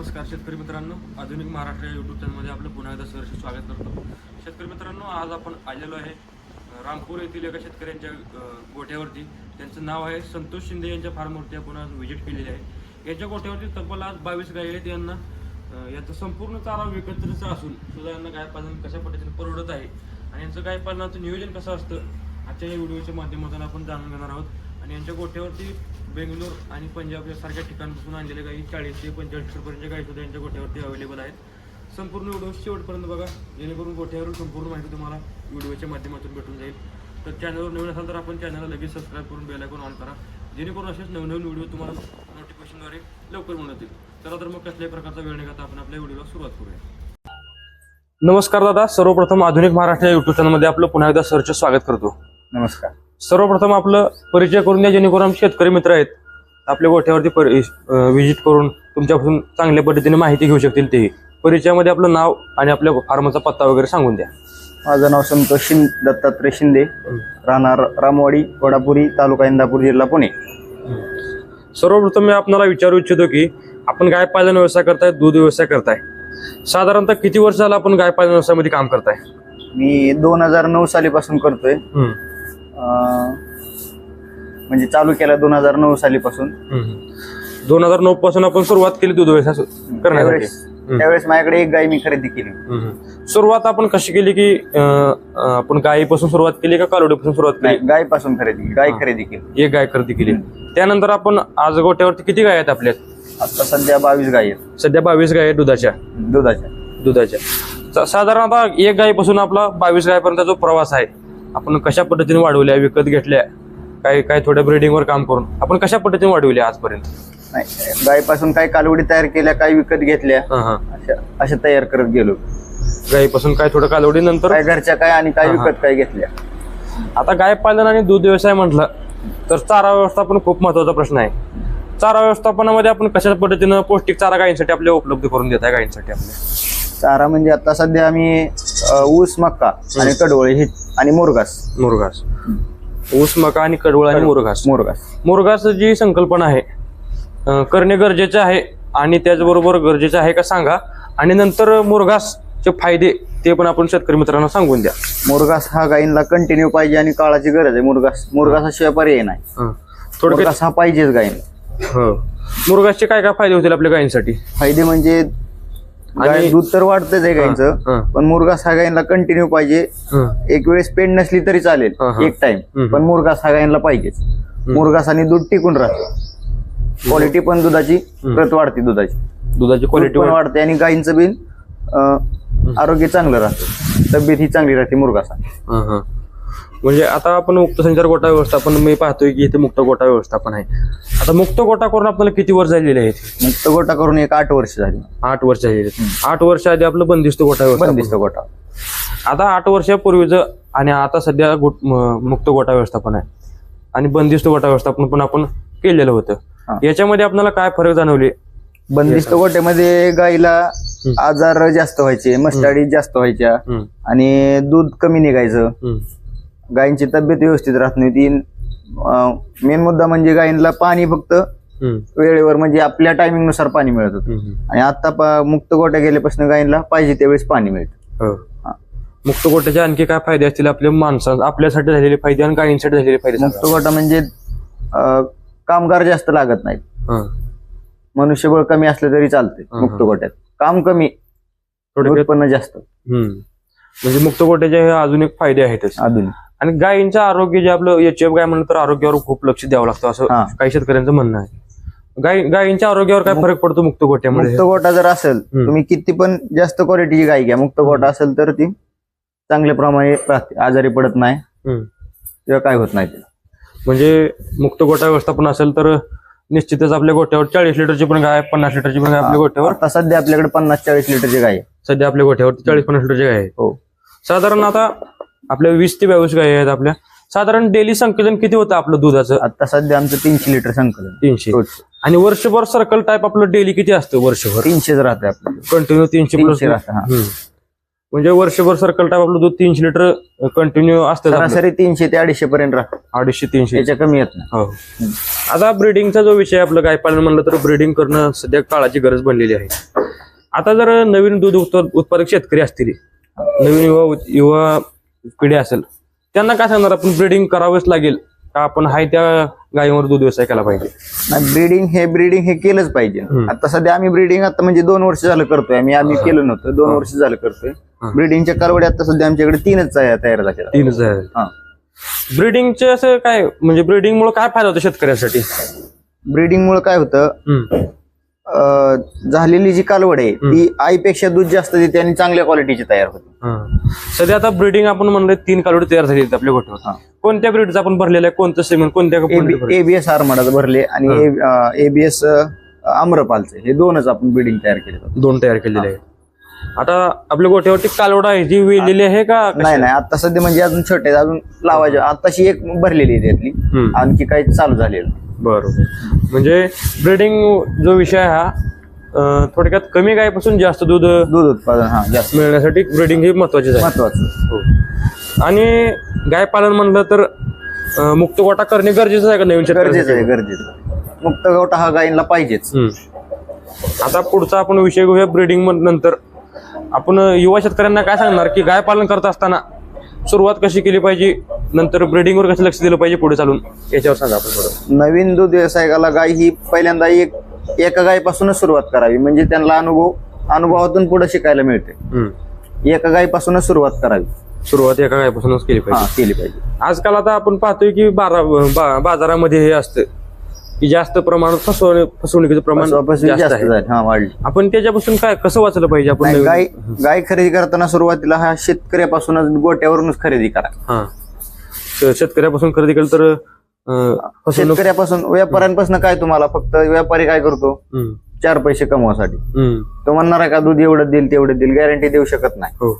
नमस्कार शेतकरी मित्रांनो. आधुनिक महाराष्ट्र या युट्यूब चॅनलमध्ये आपलं पुन्हा एकदा सहर्ष स्वागत करतो. शेतकरी मित्रांनो आज आपण आलेलो आहे रामपूर येथील एका शेतकऱ्यांच्या गोठ्यावरती. त्यांचं नाव आहे संतोष शिंदे यांच्या फार्मवरती आपण आज व्हिजिट केलेली आहे. यांच्या गोठ्यावरती तब्बल आज बावीस गाई आहेत. यांना अं, याचा संपूर्ण चारा विकत्रचा असून सुद्धा यांना गाय पालन कशा पद्धतीने परवडत आहे आणि यांचं गाय पालनाचं नियोजन कसं असतं आजच्या या व्हिडिओच्या माध्यमातून आपण जाणून घेणार आहोत. आणि यांच्या गोठ्यावरती बेंगलोर आणि पंजाब यासारख्या ठिकाणपासून आणलेल्या गाई चाळीस ते पंचेचाळीस रुपयांच्या गाई सुद्धा यांच्या गोठ्यावरती अवेलेबल आहेत. संपूर्ण व्हिडिओ शेवटपर्यंत बघा जेणेकरून गोठ्यावरून संपूर्ण माहिती तुम्हाला व्हिडिओच्या माध्यमातून भेटून जाईल. तर चॅनलवर नवीन असाल तर आपण चॅनलला लगेच सबस्क्राईब करून बेलायकॉन ऑन करा. जेणेकरून असेच नवनवीन व्हिडिओ तुम्हाला नोटिफिकेशनद्वारे लवकर मिळतील चला तर मग कसल्याही प्रकारचा वेळ निघाता आपण आपल्या व्हिडिओला सुरुवात करूया. नमस्कार दादा सर्वप्रथम आधुनिक महाराष्ट्र या युट्यूब चॅनलमध्ये आपलं पुन्हा एकदा सरचं स्वागत करतो. नमस्कार. सर्वप्रथम आपलं परिचय करून द्या जेणेकरून आमचे शेतकरी मित्र आहेत. आपल्या गोठ्यावरती व्हिजिट करून तुमच्यापासून चांगल्या पद्धतीने माहिती घेऊ शकतील तेही. परिचयामध्ये आपलं नाव आणि आपल्या फार्मचा पत्ता वगैरे सांगून द्या. माझं नाव संतोष शिंद दत्तात्रय शिंदे. राहणार रामवाडी वडापुरी तालुका इंदापूर जिल्हा पुणे. सर्वप्रथम मी आपल्याला विचारू इच्छितो की आपण गाय पालन व्यवसाय करताय दूध व्यवसाय करताय. साधारणतः किती वर्ष झालं आपण गाय पालन व्यवसायामध्ये काम करताय? मी दोन हजार नऊ सालीपासून करतोय. म्हणजे चालू केला दोन हजार नऊ सालीपासून. दोन हजार नऊ पासून आपण सुरुवात केली दूध व्यवसाय सु- करण्यासाठी. त्यावेळेस त्यावेळेस माझ्याकडे एक गाय मी खरेदी केली. हम्म. सुरुवात आपण कशी केली की अं, अं, आपण गायीपासून सुरुवात केली का कालोडीपासून सुरुवात नाही केली? गायपासून खरेदी केली. गाय. खरेदी केली. एक गाय खरेदी केली. त्यानंतर आपण आज गोट्यावरती किती गाय आहेत आपल्या? आता सध्या बावीस गाय आहेत. सध्या बावीस गाय आहेत दुधाच्या. दुधाच्या. दुधाच्या. सा- साधारण आता एक गायीपासून आपला बावीस गायपर्यंत जो प्रवास आहे आपण कशा पद्धतीने वाढवल्या विकत घेतल्या काही काही थोड्या ब्रिडिंगवर काम करून आपण कशा पद्धतीने वाढवल्या आजपर्यंत? नाही गायपासून काही कालवडी तयार केल्या काही विकत घेतल्या हा हा. अशा अशा तयार करत गेलो. गायीपासून काय थोडं कालवडी नंतर? काय घरच्या काय आणि काही हा. विकत काय घेतल्या. आता गाय पालन आणि दूध व्यवसाय म्हटलं तर चारा व्यवस्थापन खूप महत्त्वाचा प्रश्न आहे. चारा व्यवस्थापनामध्ये आपण कशा पद्धतीनं पौष्टिक चारा गायींसाठी आपल्याला उपलब्ध करून देत आहे गायींसाठी आपल्या? चारा म्हणजे आता सध्या आम्ही अ, ऊस मक्का आणि कडवळे हे आणि मुरगास मुरघास. ऊस मका आणि कडवळ आणि मुरघास. मुरगास मुरघास जी संकल्पना आहे अं, करणे गरजेचे आहे आणि त्याचबरोबर गरजेचे आहे का सांगा? आणि नंतर मुरघासचे फायदे ते पण आपण शेतकरी मित्रांना सांगून द्या. मुरगास हा गायींना कंटिन्यू पाहिजे आणि काळाची गरज आहे. मुरगास मुरगासाशिवाय पर्याय नाही. हं. थोडक्यात मुरगास हा पाहिजेच गायींना. हं. मुरघासचे काय काय फायदे होतील आपल्या गायींसाठी? फायदे म्हणजे आणि- दूध तर वाढतच आहे. गायींचं पण मुरगास हा गायींना कंटिन्यू पाहिजे. एक वेळेस पेंड नसली तरी चालेल. एक टाइम. पण मुरगास हा गायींना पाहिजेच मुरगास आणि दूध टिकून राहते. क्वालिटी पण दुधाची प्रत वाढते दुधाची. दुधाची दूध क्वालिटी पण वाढते आणि गायींचं बिन आरोग्य चांगलं राहतं. तब्येत ही चांगली राहते मुरगासा म्हणजे आता आपण मुक्त संचार गोटा व्यवस्थापन मी पाहतोय की इथे मुक्त गोटा व्यवस्थापन आहे. आता मुक्त गोटा करून आपल्याला किती वर्ष झालेले आहेत? मुक्त गोटा करून एक आठ वर्ष झाली. आठ वर्ष झालेले आहेत. आठ वर्ष आधी आपलं बंदिस्त गोटा व्यवस्थापन. बंदिस्त गोटा. आता आठ वर्षापूर्वीचं आणि आता सध्या गोट- म- मुक्त गोटा व्यवस्थापन आहे. आणि बंदिस्त गोटा व्यवस्थापन पण आपण केलेलं होतं. हा. याच्यामध्ये आपल्याला काय फरक जाणवले? बंदिस्त गोट्यामध्ये गाईला आजार जास्त व्हायचे मस्टाडी जास्त व्हायच्या हम्म, आणि दूध कमी निघायचं. हम्म, गायींची तब्येत व्यवस्थित राहत नव्हती मेन मुद्दा म्हणजे गायींना पाणी फक्त वेळेवर म्हणजे आपल्या टायमिंगनुसार पाणी मिळत होतं. आणि आता मुक्त गोट्या गेल्यापासून गायींना पाहिजे त्यावेळेस पाणी मिळतं. हो. मुक्त गोट्याचे आणखी काय फायदे असतील आपल्या माणसां आपल्यासाठी झालेले फायदे आणि गायींसाठी झालेले फायदे मुक्त गोटा म्हणजे कामगार जास्त लागत नाहीत. मनुष्यबळ कमी असलं तरी चालते मुक्त. गोट्यात. काम कमी थोडक्यात उत्पन्न जास्त. म्हणजे मुक्त गोट्याचे अजून एक फायदे आहेतच आधुनिक आणि गायींचं आरोग्य जे आपलं एच एफ गाय म्हणलं तर आरोग्यावर खूप लक्ष द्यावं लागतं असं हा. काही शेतकऱ्यांचं म्हणणं आहे गाय गायींच्या आरोग्यावर काय फरक पडतो मुक्त गोट्यामध्ये मुक्त गोटा जर असेल हम्म. तुम्ही किती पण जास्त क्वालिटीची गाय घ्या मुक्त गोटा असेल तर ती चांगल्या प्रमाणे राहते आजारी पडत नाही हम्म. किंवा काय होत नाही तिला. म्हणजे मुक्त गोटा व्यवस्थापन असेल तर निश्चितच आपल्या गोट्यावर चाळीस लिटरची पण गाय पन्नास लिटरची पण गाय आपल्या गोट्यावर आता सध्या आपल्याकडे पन्नास चाळीस लिटरची गाय आहे. सध्या आपल्या गोट्यावर चाळीस पन्नास लिटरची गाय आहे हो साधारण आता आपल्या वीस ते बावीस गाय आहेत आपल्या. साधारण डेली संकलन किती होतं आपलं दुधाचं? आता सध्या आमचं तीनशे लिटर संकलन. तीनशे. आणि वर्षभर सर्कल टाईप आपलं डेली किती असतं वर्षभर? तीनशेच राहते आपलं. कंटिन्यू तीनशे प्लस राहतं हा. म्हणजे वर्षभर सर्कल टाईप आपलं दूध तीनशे लिटर कंटिन्यू असतं. सरासरी तीनशे ते अडीचशे पर्यंत राहत. अडीचशे तीनशे. याच्या कमी येत नाही. हो आता ब्रीडिंगचा जो विषय आपलं गाय पालन म्हणलं तर ब्रीडिंग करणं सध्या काळाची गरज बनलेली आहे. आता जर नवीन दूध उत्पा- उत्पादक शेतकरी असतील नवीन युवा युवा पिढी असेल. त्यांना काय सांगणार आपण ब्रीडिंग करावंच लागेल. का आपण हाय त्या गायीवर दूध व्यवसाय केला पाहिजे? ब्रीडिंग हे ब्रीडिंग हे केलंच पाहिजे. आता सध्या आम्ही ब्रीडिंग आता म्हणजे दोन वर्ष झालं करतोय आम्ही. आम्ही केलं नव्हतं. दोन वर्ष झालं करतोय. ब्रीडिंगच्या कालवडी आता सध्या आमच्याकडे तीनच तयार तयार झाल्या तीनच ब्रीडिंगचे असं काय म्हणजे ब्रीडिंग मुळे काय फायदा होतो शेतकऱ्यासाठी? ब्रीडिंग मुळे काय होतं? झालेली जी कालवड आहे ती आईपेक्षा दूध जास्त देते आणि चांगल्या क्वालिटीची तयार होते. सध्या आता ब्रीडिंग आपण म्हणलं तीन कालोडी तयार झाली आहेत आपल्या गोठ्यावर. कोणत्या ब्रीडचा आपण भरलेला आहे? कोणतं सेमन कोणत्या company एबीएस आरमाडाचं भरले आणि एबीएस आम्रपालचे हे दोनच आपण ब्रीडिंग तयार केले. दोन तयार केलेले आहेत. आता आपल्या गोठ्यावरती कालवड आहे जी वेलेली आहे का? नाही नाही. आता सध्या म्हणजे अजून छोटे अजून लावायचे. आताशी एक भरलेली आहे त्यातली. आणखी काही चालू झालेलं. बरोबर. म्हणजे ब्रीडिंग जो विषय हा अं, थोडक्यात कमी गायपासून जास्त दूध दूध उत्पादन हा जास्त. मिळण्यासाठी ब्रीडिंग ही महत्वाची आहे. महत्वाचं. हो. आणि गाय पालन म्हणलं तर अं, मुक्त गोटा करणे गरजेचं आहे का नवीन गरजेचं आहे? गरजेचं मुक्त गवटा हा गायींना पाहिजेच. हम्म. आता पुढचा आपण विषय घेऊया ब्रीडिंग नंतर. आपण युवा शेतकऱ्यांना काय सांगणार की गाय पालन करत असताना सुरुवात कशी केली पाहिजे? नंतर ब्रीडिंगवर कसं लक्ष दिलं पाहिजे पुढे चालून? याच्यावर सांगा आपण थोडं. नवीन दूध व्यवसायकाला गाय ही पहिल्यांदा एक एका गायीपासूनच सुरुवात करावी. म्हणजे त्यांना अनुभव अनुभवातून पुढे शिकायला मिळते. हम्म. एका गायीपासूनच सुरुवात करावी. सुरुवात एका गायपासूनच केली हा पाहिजे केली पाहिजे. आजकाल आता आपण पाहतोय की बारा बा- बाजारामध्ये हे असतं. की जास्त प्रमाणात फसवण फसवणुकीचं प्रमाण फसवाफसवी जास्त जास्त आहे. झाली. हा वाढली. आपण त्याच्यापासून काय कसं वाचलं पाहिजे आपण नाही, नवीन- गाय गाय खरेदी करताना सुरुवातीला हा शेतकऱ्यापासूनच गोट्यावरूनच खरेदी करा. हा. शेतकऱ्यापासून खरेदी केलं तर अं, फसवणूक शेतकऱ्यापासून व्यापाऱ्यांपासून काय तुम्हाला फक्त व्यापारी काय करतो? हम्म. चार पैसे कमवासाठी. हम्म. तो म्हणणार आहे का दूध एवढं देईल तेवढं देईल गॅरंटी देऊ शकत नाही. हो.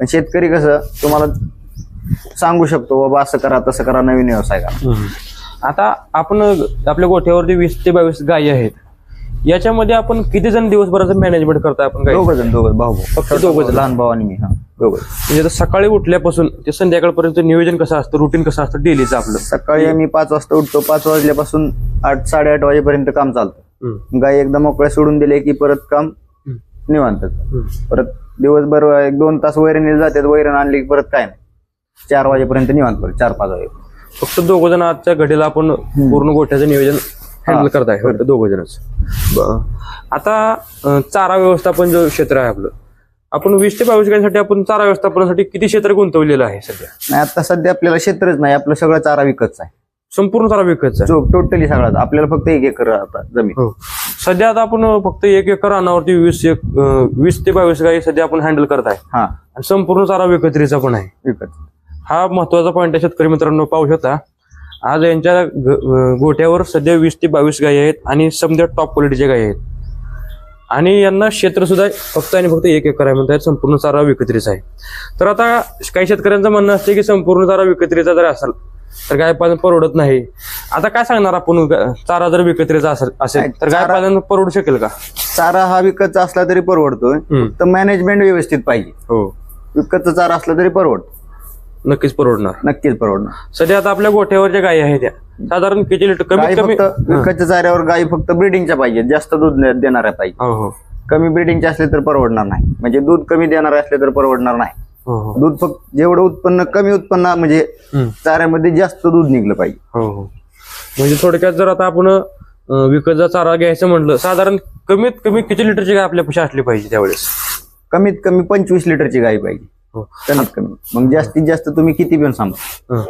पण शेतकरी कसं तुम्हाला सांगू शकतो बाबा असं करा तसं करा नवीन व्यवसाय करा. हम्म. आता आपण आपल्या गोठ्यावरती वीस ते बावीस गायी आहेत. याच्यामध्ये आपण किती जण दिवसभराचं मॅनेजमेंट करताय आपण गाई दोघ जण दोघं भाऊ फक्त दोघं जण. लहान भाऊ आणि मी हा. दोघं म्हणजे आता सकाळी उठल्यापासून ते संध्याकाळपर्यंत नियोजन कसं असतं? रुटीन कसं असतं डेलीचं आपलं? सकाळी आम्ही पाच वाजता उठतो. पाच वाजल्यापासून आठ साडेआठ वाजेपर्यंत काम चालतं. गाय एकदा मोकळ्या सोडून दिले की परत काम. निवांत. परत दिवसभर एक दोन तास वैरणीला जातात. वैरण आणली की परत काय नाही. चार वाजेपर्यंत निवांत परत चार पाच वाजे फक्त दोघ जण आजच्या घडीला आपण पूर्ण गोठ्याचं नियोजन हँडल. करताय दोघ जणच. आता चारा व्यवस्थापन जो क्षेत्र आहे आपलं आपण वीस ते बावीस गायींसाठी आपण चारा व्यवस्थापनासाठी किती क्षेत्र गुंतवलेलं आहे सध्या? नाही आता सध्या आपल्याला क्षेत्रच नाही आपलं सगळं चारा विकतच आहे. संपूर्ण चारा विकतचा आहे. टोटली सगळा आपल्याला फक्त एक एकर आता जमीन. हो. सध्या आता आपण फक्त एक एकर रानावरती वीस एक अं, वीस ते बावीस गायी सध्या आपण हँडल करत आहे. हा. आणि संपूर्ण चारा विकत्रीचा पण आहे. विकत. हा महत्त्वाचा पॉईंट आहे शेतकरी मित्रांनो पाहू शकता. आज यांच्या ग- अं, गोठ्यावर सध्या वीस ते बावीस गायी आहेत आणि समजा टॉप क्वालिटीच्या गायी आहेत. आणि यांना क्षेत्र सुद्धा फक्त आणि फक्त एक एकर आहे म्हणतात संपूर्ण चारा विकत्रीचा आहे. तर आता काही शेतकऱ्यांचं म्हणणं असते की संपूर्ण चारा विकत्रीचा जर असेल तर गाय पालन परवडत नाही. आता काय सांगणार आपण? चारा जर विकत्रीचा असेल असेल तर गाय पालन परवडू शकेल का? चारा हा विकतचा असला तरी परवडतोय. फक्त मॅनेजमेंट व्यवस्थित पाहिजे. हो. विकतचा चारा असला तरी परवडतो नक्कीच परवडणार. नक्कीच परवडणार. सध्या आता आपल्या गोठ्यावर ज्या गायी आहेत त्या. साधारण किती लिटर? गाय कमीत कमी फक्त विकतच्या चाऱ्यावर गाई फक्त ब्रिडिंगच्या पाहिजे जास्त दूध न- देणाऱ्या पाहिजे. हो हो. कमी ब्रिडिंगचे असले तर परवडणार नाही. म्हणजे दूध कमी देणारे असले तर परवडणार नाही. हो हो. दूध फक्त जेवढं उत्पन्न कमी उत्पन्न म्हणजे हम्म. चाऱ्यामध्ये जास्त दूध निघलं पाहिजे. हो हो. म्हणजे थोडक्यात जर आता आपण अं, विकतचा चारा घ्यायचं म्हटलं साधारण कमीत कमी किती लिटरची गाय आपल्या असली पाहिजे त्यावेळेस? कमीत कमी पंचवीस लिटरची गाय पाहिजे. हो. कमीत कमी. मग जास्तीत जास्त तुम्ही किती पण सांगा. हं.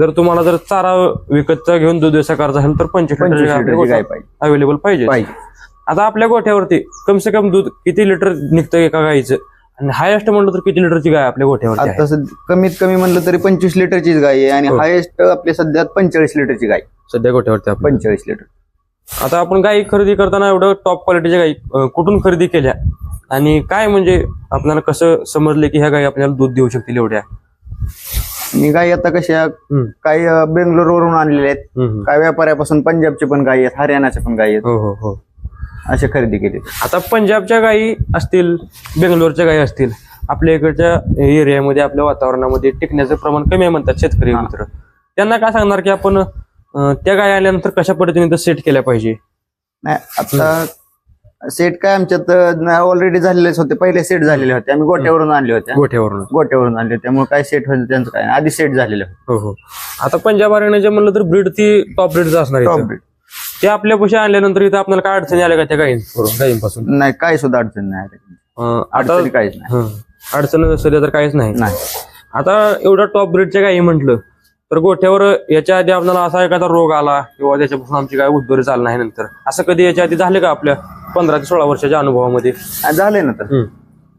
जर तुम्हाला जर चारा विकतचा घेऊन दूध व्यवसाय करायचा असेल तर पंचवीस लिटरची गाय गाय पाहिजे. अवेलेबल पाहिजे. पाहिजे. आता आपल्या गोठ्यावरती कम से कम दूध किती लिटर निघतं एका गायीचं आणि हायेस्ट म्हणलं तर किती लिटरची गाय आपल्या गोठ्यावरती आहे? आता सध्या कमीत कमी म्हणलं तरी पंचवीस लिटरचीच गाय आहे आणि हो. हायेस्ट आपल्या सध्या पंचेचाळीस लिटरची गाय. सध्या गोठ्यावरती पंचेचाळीस लिटर. आता आपण गाई खरेदी करताना एवढं टॉप क्वालिटीच्या अं, कुठून खरेदी केल्या? आणि काय म्हणजे आपल्याला कसं समजले की ह्या गाई आपल्याला दूध देऊ शकतील एवढ्या? आणि गाय आता कशा. काही बेंगलोर वरून आणलेल्या आहेत. काही व्यापाऱ्यापासून पंजाबचे पण गायी आहेत हरियाणाच्या पण गायी आहेत. हो हो हो. असे खरेदी केली आता पंजाबच्या गायी असतील बेंगलोरच्या गायी असतील आपल्या इकडच्या एरियामध्ये आपल्या वातावरणामध्ये टिकण्याचं प्रमाण कमी आहे म्हणतात शेतकरी. मित्र. त्यांना काय सांगणार की आपण त्या गाय आल्यानंतर कशा पद्धतीने सेट केल्या पाहिजे? नाही आता सेट काय आमच्यात ऑलरेडी झालेलेच होते. पहिले सेट झालेले होते. आम्ही गोट्यावरून आणले होते. गोठ्यावरून गोट्यावरून आणले त्यामुळे काय सेट व्हायचं त्यांचं काय. आधी सेट झालेले होते. हो हो. आता पंजाब हरियाणाचे म्हणलं तर ब्रीड ती टॉप ब्रीडचं असणार इथं. breed. ते आपल्या पैसे आणल्यानंतर इथं आपल्याला काय अडचणी आल्या का त्या गायींपासून गायींपासून नाही काही सुद्धा अडचण नाही आली. अं, आता अडचणी काहीच नाही. हं. अडचण सध्या तर काहीच नाही. नाही. आता एवढा टॉप ब्रीडच्या गायी म्हटलं तर गोठ्यावर याच्या आधी आपल्याला असा एखादा रोग आला किंवा त्याच्यापासून आमची काय उद्धार झाला नाही नंतर. असं कधी याच्या आधी झाले का आपल्या पंधरा ते सोळा वर्षाच्या अनुभवामध्ये? झालंय ना तर.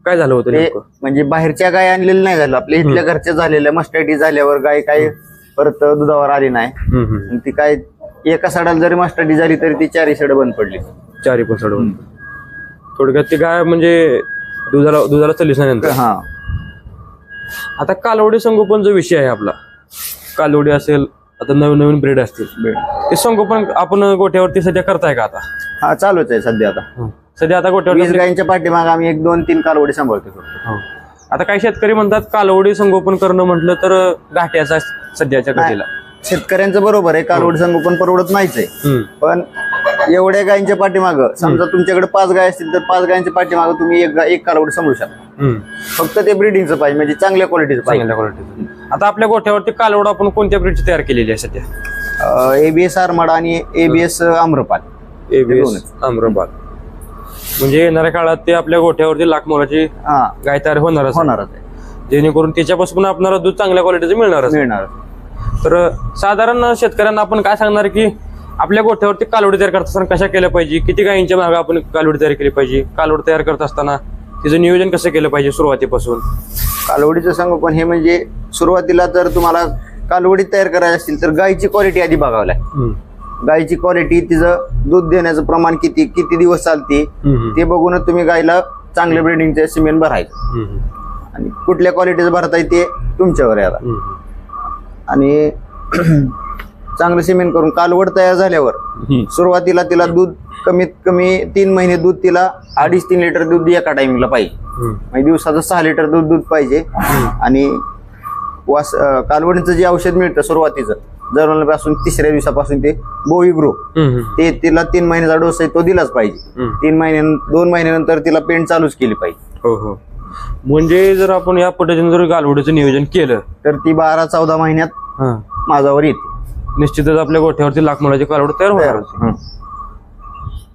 काय झालं होतं ते नेमकं? म्हणजे बाहेरच्या गाय आणलेल्या नाही झालं. आपल्या इथल्या घरच्या झालेल्या मस्टॅटी झाल्यावर गाय काय परत दुधावर आली नाही. आणि ती काय एका साडाला जरी मस्टॅटी झाली तरी ती चारी सड बंद पडली. चारी पण सडवून थोडक्यात ती गाय म्हणजे दुधाला दुधाला चलीस नाही नंतर. हा. आता कालवडी संगोपन जो विषय आहे आपला. कालवडी असेल आता नवीन नवीन ब्रीड असतील. ते संगोपन आपण गोठ्यावरती सध्या करताय का आता? हा चालूच आहे सध्या आता. सध्या आता वीस गोठ्यावर गायींच्या पाठीमाग आम्ही एक दोन तीन कालवडी सांभाळतो हो. आता काही शेतकरी म्हणतात कालवडी संगोपन करणं म्हटलं तर घाट्याचा सध्याच्या घडीला शेतकऱ्यांचं बरोबर आहे कालवडी संगोपन परवडत नाहीच आहे. हम्म. पण एवढ्या गायींच्या पाठीमाग समजा तुमच्याकडे पाच गाय असतील तर पाच गायींच्या पाठीमाग तुम्ही एक गाय- एक कालवडी सांभाळू शकता. हम्म. फक्त ते ब्रिडिंगचं पाहिजे म्हणजे चांगल्या क्वालिटीचं पाहिजे. चांगल्या क्वालिटीचं आता आपल्या गोठ्यावरती कालवड आपण कोणत्या ब्रीडची तयार केलेली आहे सध्या? एबीएस आरमाड आणि एबीएस अम्रपाल एबीएस आम्रपाल. म्हणजे येणाऱ्या काळात ते आपल्या गोठ्यावरती लाख मोलाची हा. गाय तयार होणारच आहे. होणारच आहे. जेणेकरून त्याच्यापासून आपल्याला दूध चांगल्या क्वालिटीचं मिळणारच आहे. मिळणार. तर साधारण शेतकऱ्यांना आपण काय सांगणार की आपल्या गोठ्यावरती कालवडी तयार करत असताना कशा केल्या पाहिजे? किती गायींच्या मागे आपण कालवडी तयार केली पाहिजे? कालवड तयार करत असताना तिचं नियोजन कसं केलं पाहिजे सुरुवातीपासून? कालवडीचं संगोपन हे म्हणजे सुरुवातीला जर तुम्हाला कालवडी तयार करायची असतील तर गायची क्वालिटी आधी बघावं लागेल. गायची क्वालिटी तिचं दूध देण्याचं प्रमाण किती किती दिवस चालते. ते बघूनच तुम्ही गायला चांगल्या ब्रिडिंगचे सिमेंट भरायचं. आणि कुठल्या क्वालिटीचं भरताय ते तुमच्यावर हम्म. आणि चांगलं सिमेंट करून कालवड तयार झाल्यावर. सुरुवातीला तिला दूध कमीत कमी तीन महिने दूध तिला अडीच तीन लिटर दूध एका टायमिंगला पाहिजे. म्हणजे दिवसाचं सहा लिटर दूध दूध पाहिजे आणि वास अं, कालवडीचं जे औषध मिळतं सुरुवातीचं जन्मल्यापासून तिसऱ्या दिवसापासून ते बोई. ते तिला तीन महिन्याचा डोस आहे तो दिलाच पाहिजे. तीन महिन्या दोन महिन्यानंतर तिला पेंट चालूच केली पाहिजे. हो हो. म्हणजे जर आपण या पद्धतीने जर कालवडीचं नियोजन केलं. तर ती बारा चौदा महिन्यात माझावर येते. निश्चितच आपल्या गोठ्यावरती लाख मोलाची कालवड तयार होणार.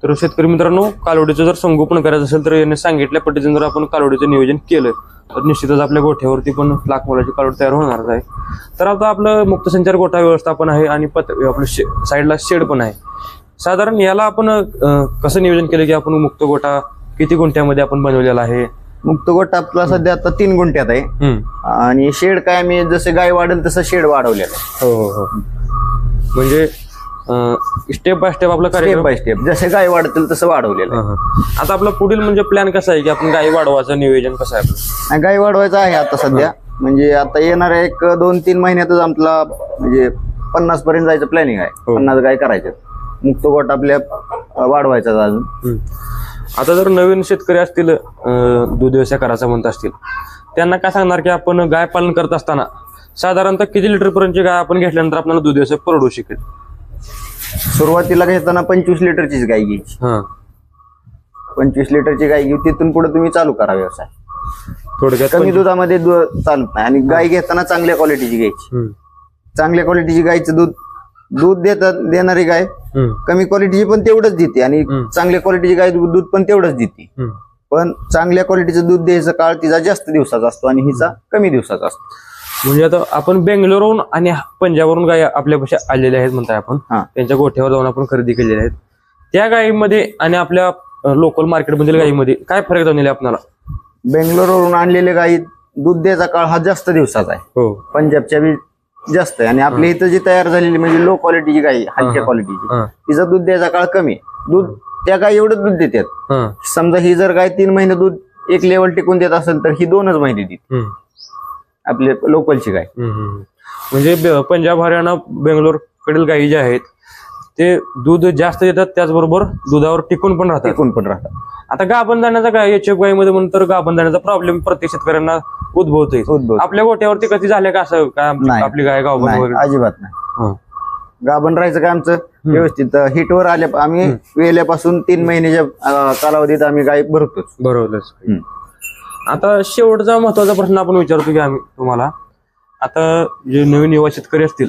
तर शेतकरी मित्रांनो कालवडीचं जर संगोपन करायचं असेल तर यांनी सांगितल्या पद्धतीने जर आपण कालवडीचं नियोजन केलं. तर निश्चितच आपल्या गोठ्यावरती पण लाख मोलाची कालवड तयार होणारच आहे. तर आता आपलं मुक्त संचार गोठा व्यवस्थापन आहे आणि पत आपलं शे साईडला शेड पण आहे. साधारण याला आपण कसं नियोजन केलं की आपण मुक्त गोठा किती गुंठ्यामध्ये आपण बनवलेला आहे? मुक्त गोट आपला सध्या आता तीन गुंठ्यात आहे. आणि शेड काय मी जसे गाय वाढेल तसं शेड वाढवलेलं आहे. हो हो हो. म्हणजे स्टेप बाय स्टेप आपला स्टेप कार्यक्रम बाय स्टेप जसे गाय वाढतील तसं वाढवलेलं आहे. हा. आता आपला पुढील म्हणजे प्लॅन कसा आहे की आपण गाई वाढवायचं नियोजन कसं आहे आपलं? आणि गाय वाढवायचं आहे आता सध्या. म्हणजे आता येणाऱ्या एक दोन तीन महिन्यातच आपला म्हणजे पन्नास पर्यंत जायचं प्लॅनिंग आहे. हो. पन्नास गाय करायचे मुक्त गोट आपल्या अं, वाढवायचाच अजून. हम्म. आता जर नवीन शेतकरी असतील अं, दूध व्यवसाय करायचा म्हणत असतील त्यांना काय सांगणार की आपण गाय पालन करत असताना साधारणतः किती लिटर पर्यंतची गाय आपण घेतल्यानंतर आपल्याला दूध व्यवसाय परवडू शकेल? सुरुवातीला घेताना पंचवीस लिटरचीच गाय घ्यायची हा पंचवीस लिटरची गाय घेऊ तिथून पुढे तुम्ही चालू करा व्यवसाय थोडक्यात कमी पंचवीस- दुधामध्ये दूध चालत नाही आणि गाय घेताना चांगल्या क्वालिटीची घ्यायची हम्म. चांगल्या क्वालिटीची गायचं दूध दूध देतात देणारी गाय हम्म. कमी क्वालिटीची पण तेवढंच देते आणि हम्म. चांगल्या क्वालिटीची गाय दूध दूध पण तेवढंच देते हम्म. पण चांगल्या क्वालिटीचं दूध द्यायचा काळ तिचा जास्त दिवसाचा असतो आणि हिचा कमी दिवसाचा असतो म्हणजे आता आपण बेंगलोरहून आणि पंजाबवरून गाय आपल्यापाशी आलेल्या आहेत म्हणताय आपण. त्यांच्या गोठ्यावर जाऊन आपण खरेदी केलेल्या आहेत. त्या गायीमध्ये आणि आपल्या लोकल मार्केटमधील गायीमध्ये काय फरक जाणवले आपल्याला बेंगलोरवरून आणलेले गायी दूध द्यायचा काळ हा जास्त दिवसाचा आहे. हो. पंजाबच्या बी जास्त आहे. आणि आपल्या इथं जी तयार झालेली म्हणजे लो क्वालिटीची गाई हलक्या. क्वालिटीची तिचा दूध द्यायचा काळ कमी. दूध त्या गाय एवढं दूध देतात. हा. समजा ही जर गाय तीन महिने दूध एक लेवल टिकून देत असेल तर ही दोनच महिने देते. आपले लोकलची गाय. म्हणजे बे- पंजाब हरियाणा बेंगलोर कडील गायी ज्या आहेत ते दूध जास्त देतात त्याचबरोबर दुधावर टिकून पण राहतात. टिकून पण राहतात. आता गाभण जाण्याचा काय याच्या गायीमध्ये म्हणून तर गाभण जाण्याचा प्रॉब्लेम प्रत्येक शेतकऱ्यांना उद्भवतोय. उद्भवतो. आपल्या गोट्यावरती कधी झाले का असं नाही. आपली गाय नाही वगैरे? अजिबात नाही. हं. गाभण राहायचं का आमचं? व्यवस्थित हिटवर आल्या आम्ही वेल्यापासून तीन महिन्याच्या अं, कालावधीत आम्ही गाय भरतोच. बरोबरच हं. आता शेवटचा महत्त्वाचा प्रश्न आपण विचारतो की आम्ही तुम्हाला. आता जे नवीन युवा शेतकरी असतील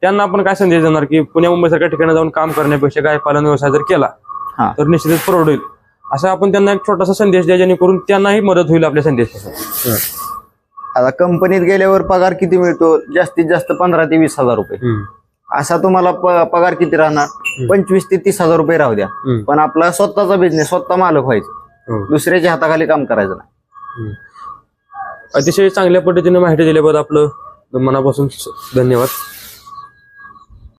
त्यांना आपण काय संदेश देणार की पुण्या मुंबईसारख्या ठिकाणी जाऊन काम करण्यापेक्षा गाय पालन व्यवसाय जर केला हा. तर निश्चितच परवडेल. असा आपण त्यांना एक छोटासा संदेश द्या जेणेकरून त्यांनाही मदत होईल आपल्या संदेशाचा आता कंपनीत गेल्यावर पगार किती मिळतो? जास्तीत जास्त पंधरा ते वीस हजार रुपये. हं. असा तुम्हाला पगार किती राहणार? पंचवीस ते तीस हजार रुपये राहू द्या. पण आपला स्वतःचा बिझनेस स्वतः मालक व्हायचं. हो. दुसऱ्याच्या हाताखाली काम करायचं नाही. अतिशय चांगल्या पद्धतीने माहिती दिल्याबद्दल आपलं. मनापासून धन्यवाद.